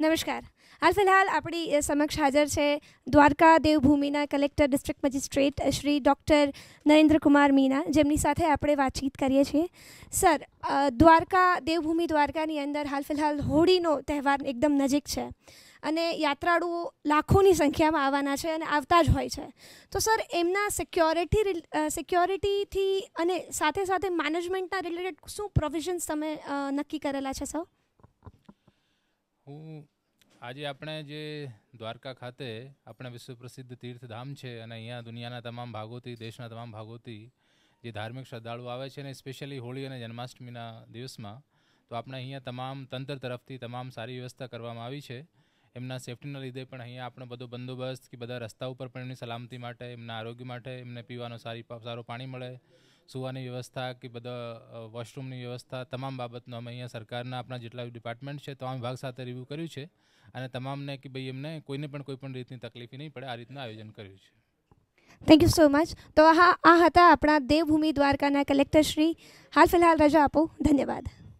નમસ્કાર. હાલ ફિલહાલ આપણી સમક્ષ હાજર છે Dwarka દેવભૂમિના collector district magistrate Shri doctor Narendrakumar Meena. જેમની સાથે આપણે વાતચીત કરીએ છીએ. સર દ્વારકા, દેવભૂમિ દ્વારકાની અંદર હાલ ફિલહાલ હોળીનો તહેવાર એકદમ નજીક છે અને યાત્રાળુઓ લાખોની સંખ્યામાં આવવાના છે અને આવતા જ હોય છે. તો સર, એમના સિક્યોરિટી સિક્યોરિટીથી અને સાથે સાથે મેનેજમેન્ટના રિલેટેડ શું પ્રોવિઝન્સ તમે નક્કી કરેલા છે, સર? હું આજે આપણે જે દ્વારકા ખાતે આપણે વિશ્વ પ્રસિદ્ધ તીર્થધામ છે અને અહીંયા દુનિયાના તમામ ભાગોથી, દેશના તમામ ભાગોથી જે ધાર્મિક શ્રદ્ધાળુઓ આવે છે અને સ્પેશિયલી હોળી અને જન્માષ્ટમીના દિવસમાં, તો આપણે અહીંયા તમામ તંત્ર તરફથી તમામ સારી વ્યવસ્થા કરવામાં આવી છે. એમના સેફટીના લીધે પણ અહીંયા આપણો બધો બંદોબસ્ત કે બધા રસ્તા ઉપર પણ એમની સલામતી માટે, એમના આરોગ્ય માટે, એમને પીવાનો સારી, સારું પાણી મળે. સુવાની વ્યવસ્થા કે બધા વોશરૂમની વ્યવસ્થા, તમામ બાબતનો અમે અહીંયા સરકારના આપણા જેટલા ડિપાર્ટમેન્ટ છે તમામ વિભાગ સાથે રિવ્યૂ કર્યું છે. અને તમામને કે ભાઈ એમને કોઈને પણ કોઈ પણ રીતની તકલીફ નહીં પડે, આ રીતનું આયોજન કર્યું છે. થેન્ક યુ સો મચ તો આ હતા આપણા દેવભૂમિ દ્વારકાના કલેક્ટર શ્રી. હાલ ફિલહાલ રજા આપો. ધન્યવાદ.